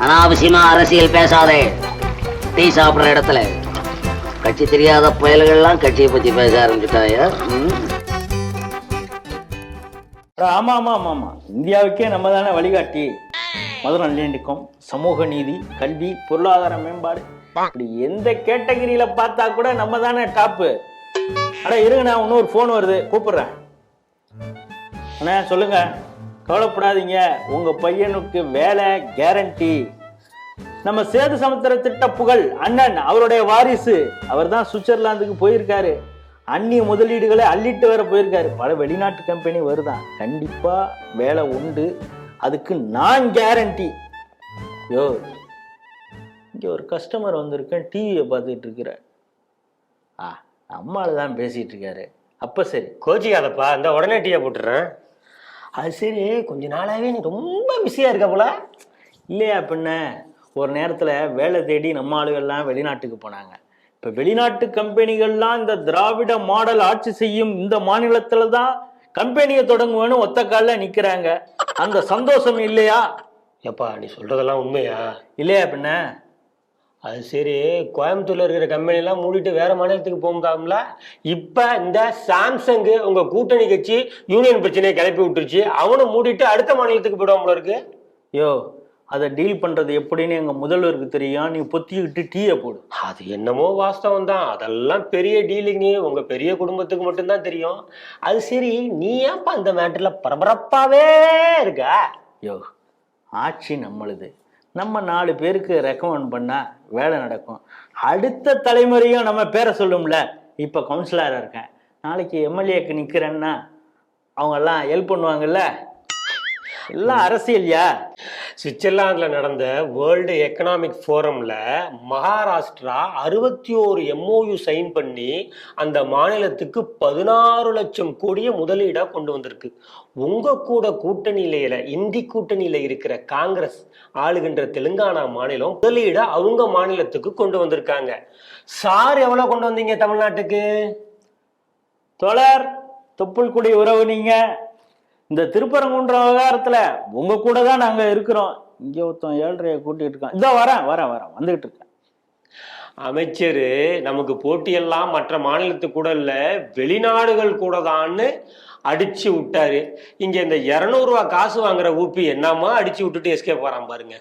அனாவசியமா அரசியல் பேசாதே. டீ சாப்பிடுற இடத்துல. கட்சி தெரியாத புயல்கள்லாம் கட்சியை பத்தி பேச ஆரம்பிச்சுட்டாயா ஆமா ஆமா ஆமா ஆமா. இந்தியாவுக்கே நம்ம தானே வழிகாட்டி. மத நல்லிணக்கம் சமூக நீதி கல்வி பொருளாதார மேம்பாடு. இப்படி எந்த கேட்டகரியில பார்த்தா கூட நம்ம தானே டாப்பு. அட இருங்க நான் இன்னொரு ஃபோன் வருது. கூப்பிடுறேன். அண்ணா சொல்லுங்க. கவலைப்படாதீங்க. உங்கள் பையனுக்கு வேலை கேரண்டி நம்ம சேது சமுத்திர திட்ட புகழ் அண்ணன் அவருடைய வாரிசு. அவர் தான் சுவிட்சர்லாந்துக்கு போயிருக்காரு. அந்நிய முதலீடுகளை அள்ளிட்டு வர போயிருக்காரு. பல வெளிநாட்டு கம்பெனி வருதான் கண்டிப்பாக வேலை உண்டு. அதுக்கு நான் கேரண்டி யோ இங்கே ஒரு கஸ்டமர் வந்திருக்கேன் டிவியை பார்த்துட்டு இருக்கிறார். ஆ அம்மால தான் பேசிகிட்டு இருக்காரு. அப்போ சரி கோச்சிக்காதப்பா. இந்த உடனே டீயை போட்டுறேன் அது சரி கொஞ்ச நாளாவே நீ ரொம்ப பிஸியா இருக்க போல. இல்லையா பின்ன ஒரு நேரத்தில் வேலை தேடி நம்ம ஆளுகள்லாம் வெளிநாட்டுக்கு போனாங்க. இப்போ வெளிநாட்டு கம்பெனிகள்லாம் இந்த திராவிட மாடல் ஆட்சி செய்யும் இந்த மாநிலத்துல தான் கம்பெனியை தொடங்குவேன்னு ஒத்த காலில் நிற்கிறாங்க அந்த சந்தோஷம் இல்லையா? ஏப்பா நீ சொல்றதெல்லாம் உண்மையா? இல்லையா பின்ன அது சரி கோயம்புத்தூர்ல இருக்கிற கம்பெனி எல்லாம் மூடிட்டு வேற மாநிலத்துக்கு போகாமல இப்ப இந்த சாம்சங் உங்க கூட்டணி கட்சி யூனியன் பிரச்சனையை கிளப்பி விட்டுருச்சு. அவனும் மூடிட்டு அடுத்த மாநிலத்துக்கு போயிடுவாங்கள இருக்கு. யோ அதை டீல் பண்ணுறது எப்படின்னு எங்கள் முதல்வருக்கு தெரியும். நீ பொத்திக்கிட்டு டீயை போடு. அது என்னமோ வாஸ்தவம் தான். அதெல்லாம் பெரிய டீலிங் உங்க பெரிய குடும்பத்துக்கு மட்டும்தான் தெரியும். அது சரி நீ ஏன்ப்பா இந்த மேட்டர்ல பரபரப்பாவே இருக்க? யோ ஆட்சி நம்மளுது. நம்ம நாலு பேருக்கு ரெக்கமெண்ட் பண்ணால் வேலை நடக்கும். அடுத்த தலைமுறையும் நம்ம பேரை சொல்லும்ல. இப்போ கவுன்சிலராக இருக்கேன். நாளைக்கு எம்எல்ஏக்கு நிற்கிறேன்னா அவங்கெல்லாம் ஹெல்ப் பண்ணுவாங்கல்ல? எல்லாம் அரசியல்யா? சுவிட்சர்லாந்தில் நடந்த வேர்ல்டு எக்கனாமிக் ஃபோரமில் மகாராஷ்டிரா அறுபத்தி ஓரு எம்ஓயு சைன் பண்ணி அந்த மாநிலத்துக்கு பதினாறு லட்சம் கோடியை முதலீடாக கொண்டு வந்திருக்கு. உங்க கூட கூட்டணியில இந்தி கூட்டணியில் இருக்கிற காங்கிரஸ் ஆளுகின்ற தெலுங்கானா மாநிலம் முதலீடை அவங்க மாநிலத்துக்கு கொண்டு வந்திருக்காங்க. சார் எவ்வளோ கொண்டு வந்தீங்க தமிழ்நாட்டுக்கு? தோழர் தொப்புள்குடி உறவு நீங்கள் இந்த திருப்பரங்குன்றம் விவகாரத்துல உங்க கூட தான் நாங்க இருக்கிறோம். இங்க ஒருத்தன் ஏழ்றைய கூட்டிட்டு இருக்கான். இதோ வரேன் வரேன் வரேன். வந்துகிட்டு இருக்கேன். அமைச்சர் நமக்கு போட்டியெல்லாம் மற்ற மாநிலத்து கூட இல்லை வெளிநாடுகள் கூட தான்னு அடிச்சு விட்டாரு. இங்க இந்த இரநூறுவா காசு வாங்குற ஊப்பி என்னமா அடிச்சு விட்டுட்டு எஸ்கேப் வரான் பாருங்க.